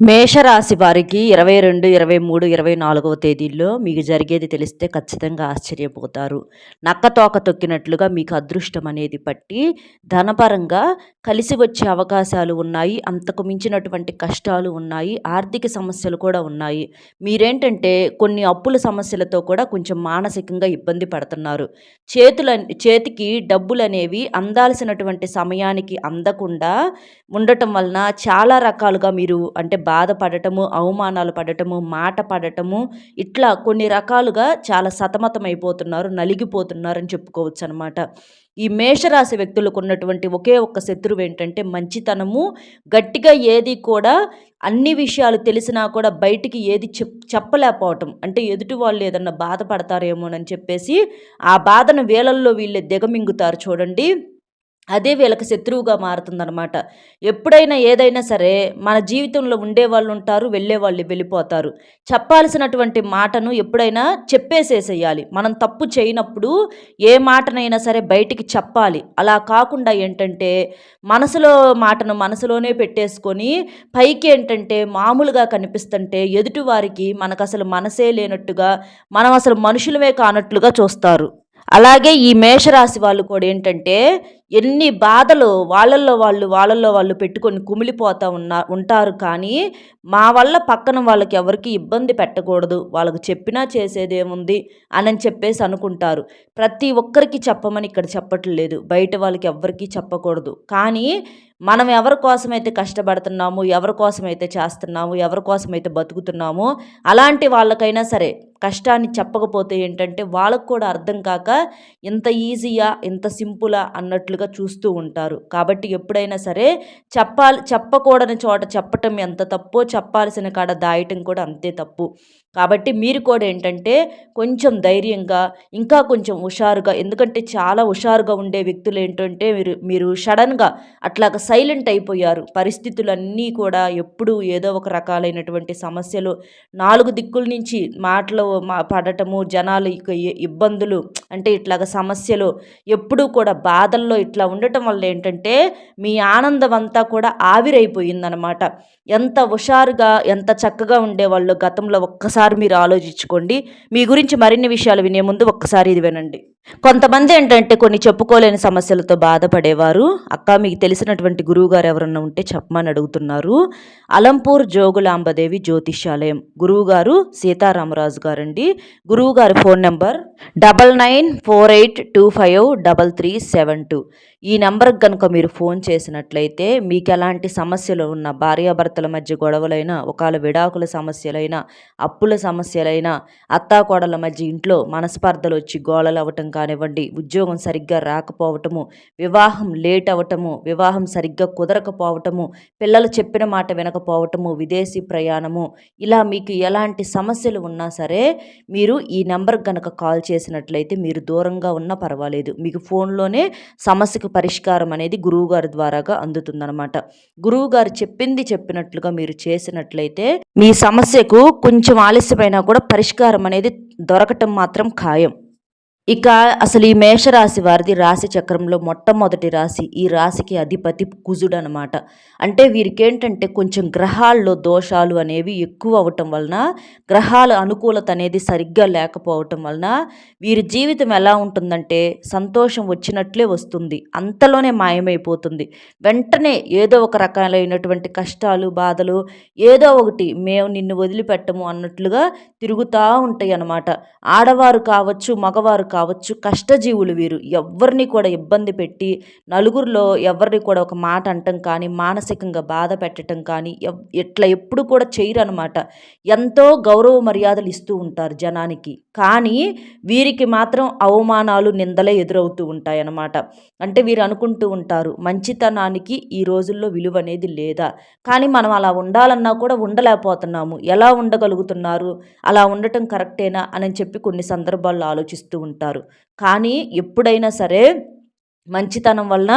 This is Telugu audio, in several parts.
మేషరాశి వారికి ఇరవై రెండు ఇరవై మూడు ఇరవై నాలుగవ తేదీల్లో మీకు జరిగేది తెలిస్తే ఖచ్చితంగా ఆశ్చర్యపోతారు. నక్క తోక తొక్కినట్లుగా మీకు అదృష్టం అనేది పట్టి ధనపరంగా కలిసి వచ్చే అవకాశాలు ఉన్నాయి. అంతకు మించినటువంటి కష్టాలు ఉన్నాయి. ఆర్థిక సమస్యలు కూడా ఉన్నాయి. మీరేంటంటే కొన్ని అప్పుల సమస్యలతో కూడా కొంచెం మానసికంగా ఇబ్బంది పడుతున్నారు. చేతుల చేతికి డబ్బులు అనేవి అందాల్సినటువంటి సమయానికి అందకుండా ఉండటం వలన చాలా రకాలుగా మీరు అంటే బాధపడటము అవమానాలు పడటము మాట పడటము ఇట్లా కొన్ని రకాలుగా చాలా సతమతం అయిపోతున్నారు నలిగిపోతున్నారు అని చెప్పుకోవచ్చు అనమాట ఈ మేషరాశి వ్యక్తులకు ఉన్నటువంటి ఒకే ఒక్క శత్రువు ఏంటంటే మంచితనము గట్టిగా ఏది కూడా అన్ని విషయాలు తెలిసినా కూడా బయటికి ఏది చెప్ చెప్పలేకపోవటం. అంటే ఎదుటి వాళ్ళు ఏదన్నా బాధపడతారేమోనని చెప్పేసి ఆ బాధను వేలల్లో వీళ్ళే దిగమింగుతారు చూడండి. అదే వీళ్ళకి శత్రువుగా మారుతుందనమాట ఎప్పుడైనా ఏదైనా సరే మన జీవితంలో ఉండేవాళ్ళు ఉంటారు వెళ్ళేవాళ్ళు వెళ్ళిపోతారు. చెప్పాల్సినటువంటి మాటను ఎప్పుడైనా చెప్పేసేసేయాలి. మనం తప్పు చేయనప్పుడు ఏ మాటనైనా సరే బయటికి చెప్పాలి. అలా కాకుండా ఏంటంటే మనసులో మాటను మనసులోనే పెట్టేసుకొని పైకి ఏంటంటే మామూలుగా కనిపిస్తుంటే ఎదుటివారికి మనకు అసలు మనసే లేనట్టుగా మనం అసలు మనుషులమే కానట్లుగా చూస్తారు. అలాగే ఈ మేషరాశి వాళ్ళు కూడా ఏంటంటే ఎన్ని బాధలు వాళ్ళల్లో వాళ్ళు వాళ్ళల్లో వాళ్ళు పెట్టుకొని కుమిలిపోతూ ఉన్నా ఉంటారు కానీ మా వల్ల పక్కన వాళ్ళకి ఎవరికి ఇబ్బంది పెట్టకూడదు. వాళ్ళకు చెప్పినా చేసేదేముంది అని చెప్పేసి అనుకుంటారు. ప్రతి ఒక్కరికి చెప్పమని ఇక్కడ చెప్పట్లేదు. బయట వాళ్ళకి ఎవ్వరికీ చెప్పకూడదు. కానీ మనం ఎవరి కోసమైతే కష్టపడుతున్నాము ఎవరి కోసమైతే చేస్తున్నాము ఎవరి కోసమైతే బతుకుతున్నామో అలాంటి వాళ్ళకైనా సరే కష్టాన్ని చెప్పకపోతే ఏంటంటే వాళ్ళకు కూడా అర్థం కాక ఇంత ఈజీయా ఇంత సింపులా అన్నట్లుగా చూస్తూ ఉంటారు. కాబట్టి ఎప్పుడైనా సరే చెప్పాలి చెప్పకూడని చోట చెప్పటం ఎంత తప్పో చెప్పాల్సిన కాడ దాయటం కూడా అంతే తప్పు. కాబట్టి మీరు కూడా ఏంటంటే కొంచెం ధైర్యంగా ఇంకా కొంచెం హుషారుగా ఎందుకంటే చాలా హుషారుగా ఉండే వ్యక్తులు ఏంటంటే మీరు మీరు సడన్గా అట్లాగ సైలెంట్ అయిపోయారు. పరిస్థితులన్నీ కూడా ఎప్పుడూ ఏదో ఒక రకాలైనటువంటి సమస్యలు నాలుగు దిక్కుల నుంచి మాటలు పడటము జనాలు ఇబ్బందులు అంటే ఇట్లాగ సమస్యలు ఎప్పుడూ కూడా బాధల్లో ఇట్లా ఉండటం వల్ల ఏంటంటే మీ ఆనందం అంతా కూడా ఆవిరైపోయిందనమాట. ఎంత హుషారుగా ఎంత చక్కగా ఉండేవాళ్ళు గతంలో ఒక్కసారి మీరు ఆలోచించుకోండి. మీ గురించి మరిన్ని విషయాలు వినే ముందు ఒక్కసారి ఇది వినండి. కొంతమంది ఏంటంటే కొన్ని చెప్పుకోలేని సమస్యలతో బాధపడేవారు. అక్క మీకు తెలిసినటువంటి గురువుగారు ఎవరన్నా ఉంటే చెప్పమని అడుగుతున్నారు. అలంపూర్ జోగులాంబదేవి జ్యోతిష్యాలయం. గురువుగారు సీతారామరాజు గారండి. గురువుగారి phone number double nine four eight two five double three seven two. ఈ నెంబర్కి కనుక మీరు ఫోన్ చేసినట్లయితే మీకు ఎలాంటి సమస్యలు ఉన్న భార్యాభర్తల మధ్య గొడవలైనా ఒకవేళ విడాకుల సమస్యలైనా అప్పుల సమస్యలైనా అత్తాకోడల మధ్య ఇంట్లో మనస్పర్ధలు వచ్చి గోళలు అవ్వటం కానివ్వండి ఉద్యోగం సరిగ్గా రాకపోవటము వివాహం లేట్ అవ్వటము వివాహం సరిగ్గా కుదరకపోవటము పిల్లలు చెప్పిన మాట వినకపోవటము విదేశీ ప్రయాణము ఇలా మీకు ఎలాంటి సమస్యలు ఉన్నా సరే మీరు ఈ నెంబర్కి కనుక కాల్ చేసినట్లయితే మీరు దూరంగా ఉన్నా పర్వాలేదు. మీకు ఫోన్లోనే సమస్యకు పరిష్కారం అనేది గురువుగారి ద్వారాగా అందుతుందన్నమాట. గురువుగారు చెప్పింది చెప్పినట్లుగా మీరు చేసినట్లయితే మీ సమస్యకు కొంచెం ఆలస్యమైనా కూడా పరిష్కారం అనేది దొరకటం మాత్రం ఖాయం. ఇక అసలు ఈ మేషరాశి వారిది రాశి చక్రంలో మొట్టమొదటి రాశి ఈ రాశికి అధిపతి కుజుడు అనమాట అంటే వీరికి ఏంటంటే కొంచెం గ్రహాల్లో దోషాలు అనేవి ఎక్కువ అవటం వలన గ్రహాల అనుకూలత అనేది సరిగ్గా లేకపోవటం వలన వీరి జీవితం ఎలా ఉంటుందంటే సంతోషం వచ్చినట్లే వస్తుంది. అంతలోనే మాయమైపోతుంది. వెంటనే ఏదో ఒక రకాలైనటువంటి కష్టాలు బాధలు ఏదో ఒకటి మేము నిన్ను వదిలిపెట్టము అన్నట్లుగా తిరుగుతూ ఉంటాయి అన్నమాట ఆడవారు కావచ్చు మగవారు కావచ్చు కష్టజీవులు వీరు. ఎవరిని కూడా ఇబ్బంది పెట్టి నలుగురిలో ఎవరిని కూడా ఒక మాట అంటం కానీ మానసికంగా బాధ పెట్టడం కానీ ఇట్లా ఎప్పుడు కూడా చేయరు అనమాట ఎంతో గౌరవ మర్యాదలు ఇస్తూ ఉంటారు జనానికి. కానీ వీరికి మాత్రం అవమానాలు నిందలే ఎదురవుతూ ఉంటాయన్నమాట. అంటే వీరు అనుకుంటూ ఉంటారు మంచితనానికి ఈ రోజుల్లో విలువ అనేది లేదా? కానీ మనం అలా ఉండాలన్నా కూడా ఉండలేకపోతున్నాము. ఎలా ఉండగలుగుతున్నారు? అలా ఉండటం కరెక్టేనా? అని చెప్పి కొన్ని సందర్భాల్లో ఆలోచిస్తూ ఉంటారు. ఉంటారు. కానీ ఎప్పుడైనా సరే మంచితనం వలన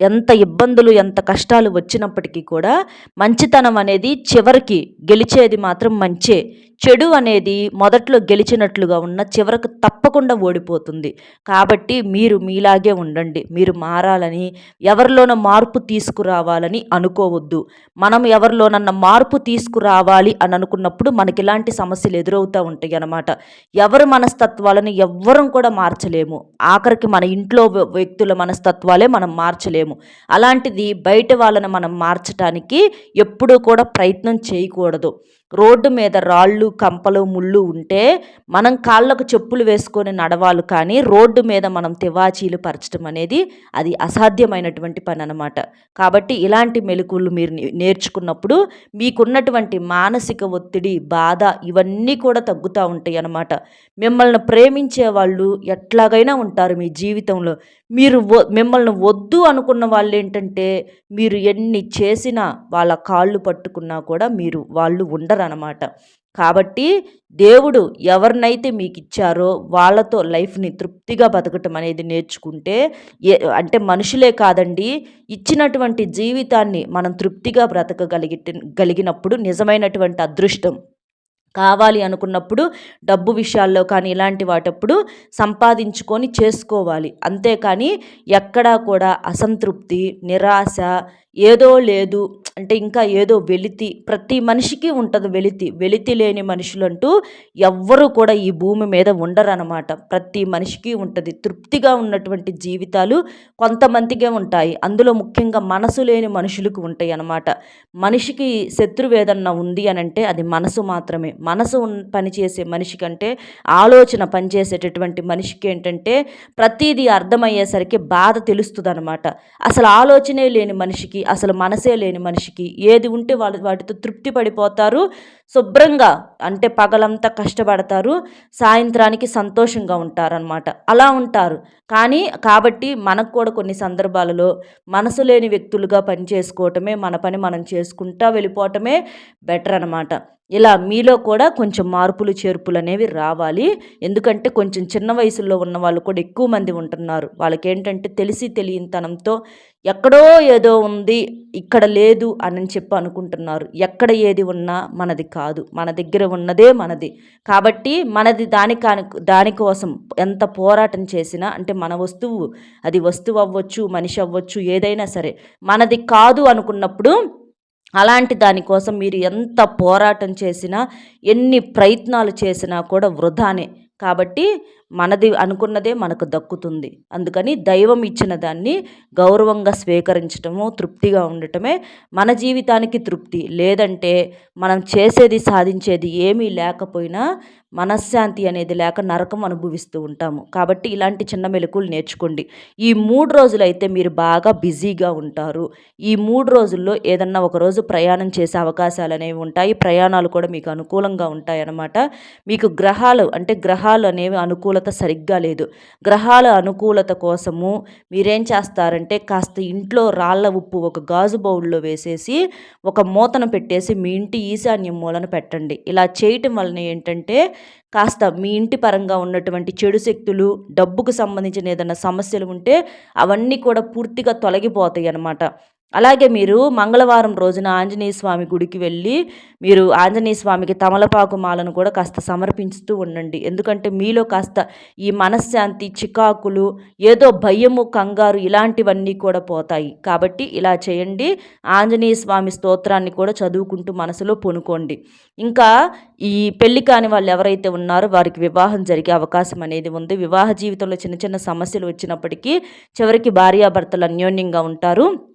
ఎంత ఇబ్బందులు ఎంత కష్టాలు వచ్చినప్పటికీ కూడా మంచితనం అనేది చివరికి గెలిచేది మాత్రం మంచే. చెడు అనేది మొదట్లో గెలిచినట్లుగా ఉన్న చివరకు తప్పకుండా ఓడిపోతుంది. కాబట్టి మీరు మీలాగే ఉండండి. మీరు మారాలని ఎవరిలోన మార్పు తీసుకురావాలని అనుకోవద్దు. మనం ఎవరిలోనన్న మార్పు తీసుకురావాలి అని అనుకున్నప్పుడు మనకి ఇలాంటి సమస్యలు ఎదురవుతూ ఉంటాయి అన్నమాట. ఎవరి మనస్తత్వాలను ఎవ్వరం కూడా మార్చలేము. ఆఖరికి మన ఇంట్లో వ్యక్తుల మనస్తత్వాలే మనం మార్చలేము. అలాంటిది బయట వాళ్ళని మనం మార్చటానికి ఎప్పుడూ కూడా ప్రయత్నం చేయకూడదు. రోడ్డు మీద రాళ్ళు కంపలు ముళ్ళు ఉంటే మనం కాళ్ళకు చెప్పులు వేసుకొని నడవాలి కానీ రోడ్డు మీద మనం తివాచీలు పరచడం అనేది అది అసాధ్యమైనటువంటి పని అనమాట కాబట్టి ఇలాంటి మెలకువలు మీరు నేర్చుకున్నప్పుడు మీకున్నటువంటి మానసిక ఒత్తిడి బాధ ఇవన్నీ కూడా తగ్గుతూ ఉంటాయి అన్నమాట. మిమ్మల్ని ప్రేమించే వాళ్ళు ఎట్లాగైనా ఉంటారు మీ జీవితంలో. మీరు మిమ్మల్ని వద్దు అనుకున్న వాళ్ళు ఏంటంటే మీరు ఎన్ని చేసినా వాళ్ళ కాళ్ళు పట్టుకున్నా కూడా మీరు వాళ్ళు ఉండరు. అనమాట కాబట్టి దేవుడు ఎవరినైతే మీకు ఇచ్చారో వాళ్ళతో లైఫ్ని తృప్తిగా బతకటం అనేది నేర్చుకుంటే ఏ అంటే మనుషులే కాదండి ఇచ్చినటువంటి జీవితాన్ని మనం తృప్తిగా బ్రతకగలిగి గలిగినప్పుడు నిజమైనటువంటి అదృష్టం. కావాలి అనుకున్నప్పుడు డబ్బు విషయాల్లో కానీ ఇలాంటి వాటప్పుడు సంపాదించుకొని చేసుకోవాలి. అంతేకాని ఎక్కడా కూడా అసంతృప్తి నిరాశ ఏదో లేదు. అంటే ఇంకా ఏదో వెలితి ప్రతి మనిషికి ఉంటుంది వెలితి. వెలితి లేని మనుషులంటూ ఎవ్వరూ కూడా ఈ భూమి మీద ఉండరనమాట ప్రతి మనిషికి ఉంటుంది. తృప్తిగా ఉన్నటువంటి జీవితాలు కొంతమందికే ఉంటాయి. అందులో ముఖ్యంగా మనసు లేని మనుషులకు ఉంటాయి అన్నమాట మనిషికి శత్రువేదన ఉంది అని అంటే అది మనసు మాత్రమే. మనసు పనిచేసే మనిషి కంటే ఆలోచన పనిచేసేటటువంటి మనిషికి ఏంటంటే ప్రతిదీ అర్థమయ్యేసరికి బాధ తెలుస్తుంది అనమాట అసలు ఆలోచనే లేని మనిషికి అసలు మనసే లేని మనిషికి. ఏది ఉంటే వాళ్ళు వాటితో తృప్తి పడిపోతారు శుభ్రంగా అంటే పగలంతా కష్టపడతారు సాయంత్రానికి సంతోషంగా ఉంటారనమాట అలా ఉంటారు. కానీ కాబట్టి మనకు కూడా కొన్ని సందర్భాలలో మనసు లేని వ్యక్తులుగా పనిచేసుకోవటమే మన పని మనం చేసుకుంటా వెళ్ళిపోవటమే బెటర్ అనమాట ఇలా మీలో కూడా కొంచెం మార్పులు చేర్పులు అనేవి రావాలి. ఎందుకంటే కొంచెం చిన్న వయసులో ఉన్న వాళ్ళు కూడా ఎక్కువ మంది ఉంటున్నారు. వాళ్ళకి ఏంటంటే తెలిసి తెలియనితనంతో ఎక్కడో ఏదో ఉంది ఇక్కడ లేదు అని చెప్పి అనుకుంటున్నారు. ఎక్కడ ఏది ఉన్నా మనది కాదు. మన దగ్గర ఉన్నదే మనది. కాబట్టి మనది దాని దానికోసం ఎంత పోరాటం చేసినా అంటే మన వస్తువు అది వస్తువు అవ్వచ్చు మనిషి అవ్వచ్చు ఏదైనా సరే మనది కాదు అనుకున్నప్పుడు అలాంటి దానికోసం మీరు ఎంత పోరాటం చేసినా ఎన్ని ప్రయత్నాలు చేసినా కూడా వృధానే. కాబట్టి మనది అనుకున్నదే మనకు దక్కుతుంది. అందుకని దైవం ఇచ్చిన దాన్ని గౌరవంగా స్వీకరించటము తృప్తిగా ఉండటమే మన జీవితానికి తృప్తి. లేదంటే మనం చేసేది సాధించేది ఏమీ లేకపోయినా మనశ్శాంతి అనేది లేక నరకం అనుభవిస్తూ ఉంటాము. కాబట్టి ఇలాంటి చిన్న మెలకులు నేర్చుకోండి. ఈ మూడు రోజులు అయితే మీరు బాగా బిజీగా ఉంటారు. ఈ మూడు రోజుల్లో ఏదన్నా ఒకరోజు ప్రయాణం చేసే అవకాశాలు అనేవి ఉంటాయి. ప్రయాణాలు కూడా మీకు అనుకూలంగా ఉంటాయి అన్నమాట మీకు గ్రహాలు అంటే గ్రహాలు అనేవి అనుకూలత సరిగ్గా లేదు. గ్రహాల అనుకూలత కోసము మీరేం చేస్తారంటే కాస్త ఇంట్లో రాళ్ళ ఉప్పు ఒక గాజు బౌల్లో వేసేసి ఒక మూతను పెట్టేసి మీ ఇంటి ఈశాన్యం మూలను పెట్టండి. ఇలా చేయటం వలన ఏంటంటే కాస్త మీ ఇంటి పరంగా ఉన్నటువంటి చెడు శక్తులు డబ్బుకు సంబంధించిన ఏదైనా సమస్యలు ఉంటే అవన్నీ కూడా పూర్తిగా తొలగిపోతాయి అన్నమాట. అలాగే మీరు మంగళవారం రోజున ఆంజనేయ స్వామి గుడికి వెళ్ళి మీరు ఆంజనేయ స్వామికి తమలపాకు మాలను కూడా కాస్త సమర్పిస్తూ ఉండండి. ఎందుకంటే మీలో కాస్త ఈ మనశ్శాంతి చికాకులు ఏదో భయము కంగారు ఇలాంటివన్నీ కూడా పోతాయి. కాబట్టి ఇలా చేయండి. ఆంజనేయ స్వామి స్తోత్రాన్ని కూడా చదువుకుంటూ మనసులో పొనుకోండి. ఇంకా ఈ పెళ్ళి కాని వాళ్ళు ఎవరైతే ఉన్నారో వారికి వివాహం జరిగే అవకాశం అనేది ఉంది. వివాహ జీవితంలో చిన్న చిన్న సమస్యలు వచ్చినప్పటికీ చివరికి భార్యాభర్తలు అన్యోన్యంగా ఉంటారు.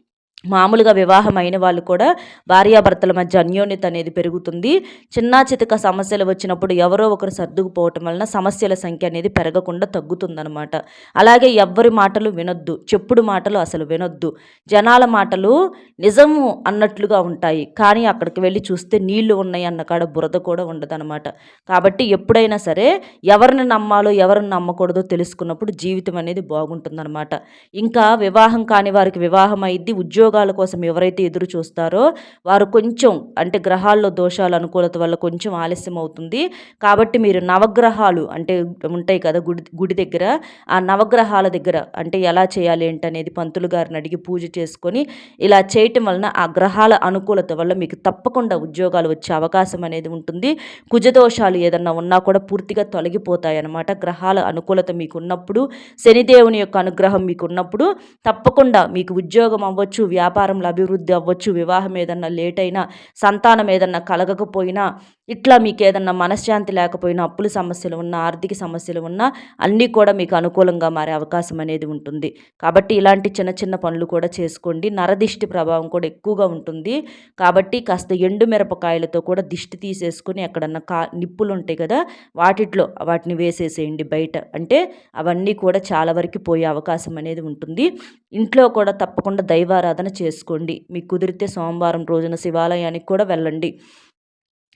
మామూలుగా వివాహం అయిన వాళ్ళు కూడా భార్యాభర్తల మధ్య అన్యోన్యత అనేది పెరుగుతుంది. చిన్న చితక సమస్యలు వచ్చినప్పుడు ఎవరో ఒకరు సర్దుకుపోవటం వలన సమస్యల సంఖ్య అనేది పెరగకుండా తగ్గుతుందనమాట అలాగే ఎవ్వరి మాటలు వినొద్దు చెప్పుడు మాటలు అసలు వినొద్దు. జనాల మాటలు నిజము అన్నట్లుగా ఉంటాయి. కానీ అక్కడికి వెళ్ళి చూస్తే నీళ్ళు ఉన్నాయి అన్న కాడ బురద కూడా ఉండదనమాట కాబట్టి ఎప్పుడైనా సరే ఎవరిని నమ్మాలో ఎవరిని నమ్మకూడదో తెలుసుకున్నప్పుడు జీవితం అనేది బాగుంటుందన్నమాట. ఇంకా వివాహం కాని వారికి వివాహం అయింది ఉద్యోగ యోగాల కోసం ఎవరైతే ఎదురు చూస్తారో వారు కొంచెం అంటే గ్రహాల్లో దోషాల అనుకూలత వల్ల కొంచెం ఆలస్యం అవుతుంది. కాబట్టి మీరు నవగ్రహాలు అంటే ఉంటాయి కదా గుడి గుడి దగ్గర ఆ నవగ్రహాల దగ్గర అంటే ఎలా చేయాలి ఏంటనేది పంతులు గారిని అడిగి పూజ చేసుకొని ఇలా చేయటం వలన ఆ గ్రహాల అనుకూలత వల్ల మీకు తప్పకుండా ఉద్యోగాలు వచ్చే అవకాశం అనేది ఉంటుంది. కుజదోషాలు ఏదన్నా ఉన్నా కూడా పూర్తిగా తొలగిపోతాయి అన్నమాట గ్రహాల అనుకూలత మీకు ఉన్నప్పుడు శనిదేవుని యొక్క అనుగ్రహం మీకు ఉన్నప్పుడు తప్పకుండా మీకు ఉద్యోగం అవ్వచ్చు వ్యాపారంలో అభివృద్ధి అవ్వచ్చు వివాహం ఏదన్నా లేట్ అయినా సంతానం ఏదన్నా కలగకపోయినా ఇట్లా మీకు ఏదన్నా మనశ్శాంతి లేకపోయినా అప్పుల సమస్యలు ఉన్నా ఆర్థిక సమస్యలు ఉన్నా అన్నీ కూడా మీకు అనుకూలంగా మారే అవకాశం అనేది ఉంటుంది. కాబట్టి ఇలాంటి చిన్న చిన్న పనులు కూడా చేసుకోండి. నరదిష్టి ప్రభావం కూడా ఎక్కువగా ఉంటుంది. కాబట్టి కాస్త ఎండు మిరపకాయలతో కూడా దిష్టి తీసేసుకుని ఎక్కడన్నా కా నిప్పులు ఉంటాయి కదా వాటిట్లో వాటిని వేసేసేయండి బయట. అంటే అవన్నీ కూడా చాలా వరకు పోయే అవకాశం అనేది ఉంటుంది. ఇంట్లో కూడా తప్పకుండా దైవారాధన చేసుకోండి. మీకు కుదిరితే సోమవారం రోజున శివాలయానికి కూడా వెళ్ళండి.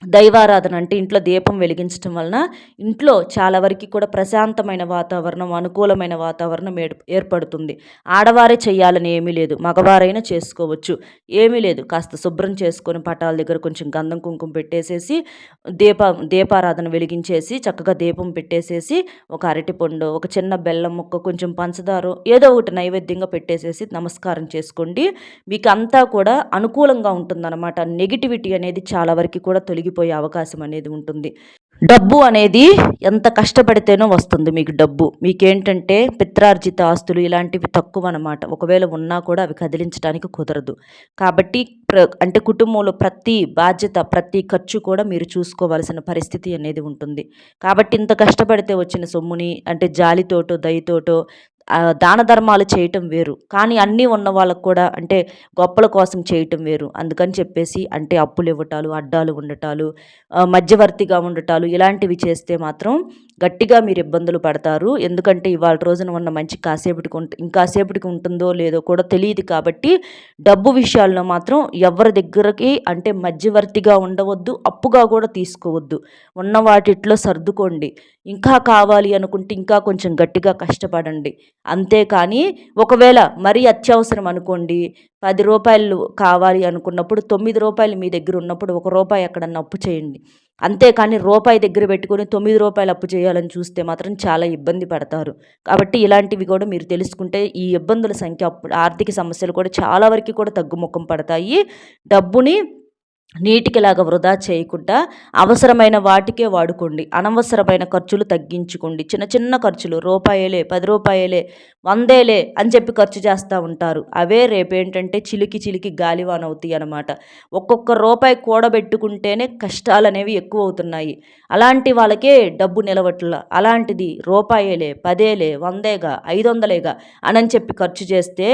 దైవారాధన అంటే ఇంట్లో దీపం వెలిగించడం వలన ఇంట్లో చాలా వరకు కూడా ప్రశాంతమైన వాతావరణం అనుకూలమైన వాతావరణం ఏర్పడుతుంది. ఆడవారే చేయాలని ఏమీ లేదు. మగవారైనా చేసుకోవచ్చు. ఏమీ లేదు. కాస్త శుభ్రం చేసుకొని పటాల దగ్గర కొంచెం గంధం కుంకుమ పెట్టేసేసి దీప దీపారాధన వెలిగించేసి చక్కగా దీపం పెట్టేసేసి ఒక అరటిపండు ఒక చిన్న బెల్లం ముక్క కొంచెం పంచదార ఏదో ఒకటి నైవేద్యంగా పెట్టేసేసి నమస్కారం చేసుకోండి. మీకు అంతా కూడా అనుకూలంగా ఉంటుందన్నమాట. నెగిటివిటీ అనేది చాలా వరకు కూడా తొలగి మునిగిపోయే అవకాశం అనేది ఉంటుంది. డబ్బు అనేది ఎంత కష్టపడితేనో వస్తుంది మీకు డబ్బు. మీకేంటంటే పిత్రార్జిత ఆస్తులు ఇలాంటివి తక్కువ అనమాట ఒకవేళ ఉన్నా కూడా అవి కదిలించడానికి కుదరదు. కాబట్టి ప్ర అంటే కుటుంబంలో ప్రతి బాధ్యత ప్రతి ఖర్చు కూడా మీరు చూసుకోవాల్సిన పరిస్థితి అనేది ఉంటుంది. కాబట్టి ఇంత కష్టపడితే వచ్చిన సొమ్ముని అంటే జాలితోటో దయతోటో దాన ధర్మాలు చేయటం వేరు. కానీ అన్నీ ఉన్న వాళ్ళకు కూడా అంటే గొప్పల కోసం చేయటం వేరు. అందుకని చెప్పేసి అంటే అప్పులు ఇవ్వటాలు అడ్డాలు ఉండటాలు మధ్యవర్తిగా ఉండటాలు ఇలాంటివి చేస్తే మాత్రం గట్టిగా మీరు ఇబ్బందులు పడతారు. ఎందుకంటే ఇవాళ రోజున ఉన్న మంచి కాసేపటికి ఉంట ఇంకాసేపటికి ఉంటుందో లేదో కూడా తెలియదు కాబట్టి డబ్బు విషయాల్లో మాత్రం ఎవరి దగ్గరకి అంటే మధ్యవర్తిగా ఉండవద్దు అప్పుగా కూడా తీసుకోవద్దు. ఉన్న వాటిట్లో సర్దుకోండి. ఇంకా కావాలి అనుకుంటే ఇంకా కొంచెం గట్టిగా కష్టపడండి. అంతేకాని ఒకవేళ మరీ అత్యవసరం అనుకోండి పది రూపాయలు కావాలి అనుకున్నప్పుడు తొమ్మిది రూపాయలు మీ దగ్గర ఉన్నప్పుడు ఒక రూపాయి ఎక్కడన్నా అప్పు చేయండి. అంతేకాని రూపాయి దగ్గర పెట్టుకొని తొమ్మిది రూపాయలు అప్పు చేయాలని చూస్తే మాత్రం చాలా ఇబ్బంది పడతారు. కాబట్టి ఇలాంటివి కూడా మీరు తెలుసుకుంటే ఈ ఇబ్బందుల సంఖ్య ఆర్థిక సమస్యలు కూడా చాలా వరకు కూడా తగ్గుముఖం పడతాయి. డబ్బుని నీటికిలాగా వృధా చేయకుండా అవసరమైన వాటికే వాడుకోండి. అనవసరమైన ఖర్చులు తగ్గించుకోండి. చిన్న చిన్న ఖర్చులు రూపాయలే పది రూపాయలే వందేలే అని చెప్పి ఖర్చు చేస్తూ ఉంటారు. అవే రేపేంటంటే చిలికి చిలికి గాలివాన్ అవుతాయి అనమాట ఒక్కొక్క రూపాయి కూడబెట్టుకుంటేనే కష్టాలు అనేవి ఎక్కువ అవుతున్నాయి. అలాంటి వాళ్ళకే డబ్బు నిలవట్ల. అలాంటిది రూపాయలే పదేలే వందేగా ఐదు వందలేగా అని చెప్పి ఖర్చు చేస్తే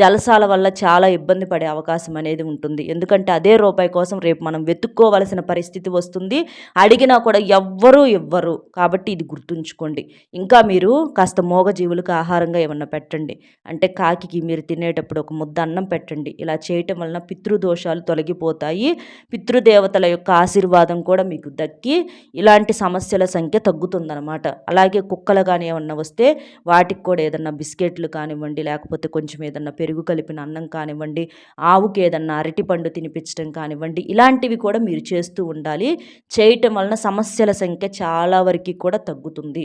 జలసాల వల్ల చాలా ఇబ్బంది పడే అవకాశం అనేది ఉంటుంది. ఎందుకంటే అదే రూపాయి కోసం రేపు మనం వెతుక్కోవలసిన పరిస్థితి వస్తుంది. అడిగినా కూడా ఎవ్వరూ ఇవ్వరు. కాబట్టి ఇది గుర్తుంచుకోండి. ఇంకా మీరు కాస్త మోగజీవులకు ఆహారంగా ఏమన్నా పెట్టండి. అంటే కాకికి మీరు తినేటప్పుడు ఒక ముద్ద అన్నం పెట్టండి. ఇలా చేయటం వలన పితృదోషాలు తొలగిపోతాయి. పితృదేవతల యొక్క ఆశీర్వాదం కూడా మీకు దక్కి ఇలాంటి సమస్యల సంఖ్య తగ్గుతుందన్నమాట. అలాగే కుక్కలు కానీ ఏమన్నా వస్తే వాటికి కూడా ఏదన్నా బిస్కెట్లు కానివ్వండి లేకపోతే కొంచెం ఏదన్నా పెరుగు కలిపిన అన్నం కానివ్వండి ఆవుకి ఏదన్నా అరటిపండు తినిపించడం కానివ్వండి ఇలాంటివి కూడా మీరు చేస్తూ ఉండాలి. చేయటం వలన సమస్యల సంఖ్య చాలా వరకు కూడా తగ్గుతుంది.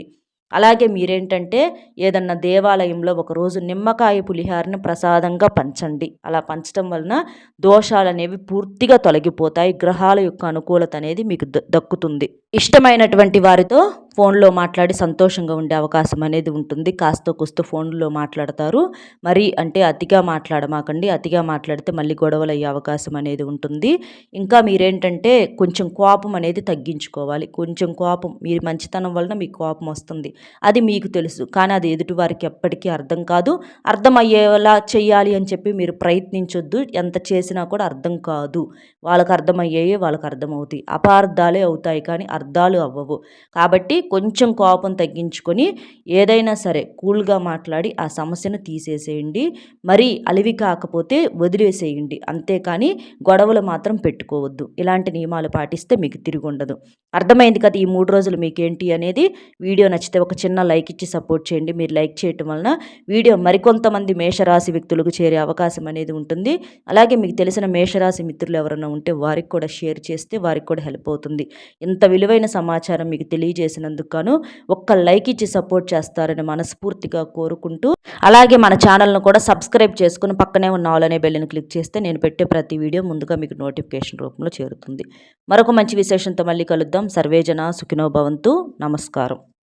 అలాగే మీరేంటంటే ఏదన్నా దేవాలయంలో ఒకరోజు నిమ్మకాయ పులిహారని ప్రసాదంగా పంచండి. అలా పంచడం వలన దోషాలు అనేవి పూర్తిగా తొలగిపోతాయి. గ్రహాల యొక్క అనుకూలత అనేది మీకు దక్కుతుంది. ఇష్టమైనటువంటి వారితో ఫోన్లో మాట్లాడి సంతోషంగా ఉండే అవకాశం అనేది ఉంటుంది. కాస్త కుస్త ఫోన్లో మాట్లాడతారు. మరి అంటే అతిగా మాట్లాడమాకండి. అతిగా మాట్లాడితే మళ్ళీ గొడవలు అయ్యే అవకాశం అనేది ఉంటుంది. ఇంకా మీరేంటంటే కొంచెం కోపం అనేది తగ్గించుకోవాలి. కొంచెం కోపం మీరు మంచితనం వలన మీకు కోపం వస్తుంది. అది మీకు తెలుసు. కానీ అది ఎదుటివారికి ఎప్పటికీ అర్థం కాదు. అర్థమయ్యేలా చేయాలి అని చెప్పి మీరు ప్రయత్నించొద్దు. ఎంత చేసినా కూడా అర్థం కాదు. వాళ్ళకి అర్థమయ్యేవి వాళ్ళకి అర్థమవుతాయి. అపార్థాలే అవుతాయి కానీ అర్థాలు అవ్వవు. కాబట్టి కొంచెం కోపం తగ్గించుకొని ఏదైనా సరే కూల్గా మాట్లాడి ఆ సమస్యను తీసేసేయండి. మరీ అలివి కాకపోతే వదిలేసేయండి. అంతేకాని గొడవలు మాత్రం పెట్టుకోవద్దు. ఇలాంటి నియమాలు పాటిస్తే మీకు తిరిగి ఉండదు. అర్థమైంది కదా ఈ మూడు రోజులు మీకేంటి అనేది? వీడియో నచ్చితే ఒక చిన్న లైక్ ఇచ్చి సపోర్ట్ చేయండి. మీరు లైక్ చేయటం వలన వీడియో మరికొంతమంది మేషరాశి వ్యక్తులకు చేరే అవకాశం అనేది ఉంటుంది. అలాగే మీకు తెలిసిన మేషరాశి మిత్రులు ఎవరైనా ఉంటే వారికి కూడా షేర్ చేస్తే వారికి కూడా హెల్ప్ అవుతుంది. ఇంత విలువైన సమాచారం మీకు తెలియజేసినందుకు గాను ఒక్క లైక్ ఇచ్చి సపోర్ట్ చేస్తారని మనస్ఫూర్తిగా కోరుకుంటూ అలాగే మన ఛానల్ను కూడా సబ్స్క్రైబ్ చేసుకుని పక్కనే ఉన్న ఆల్ అనే బెల్ని క్లిక్ చేస్తే నేను పెట్టే ప్రతి వీడియో ముందుగా మీకు నోటిఫికేషన్ రూపంలో చేరుతుంది. మరొక మంచి విశేషంతో మళ్ళీ కలుద్దాం. సర్వేజన సుఖినో భవంతు. నమస్కారం.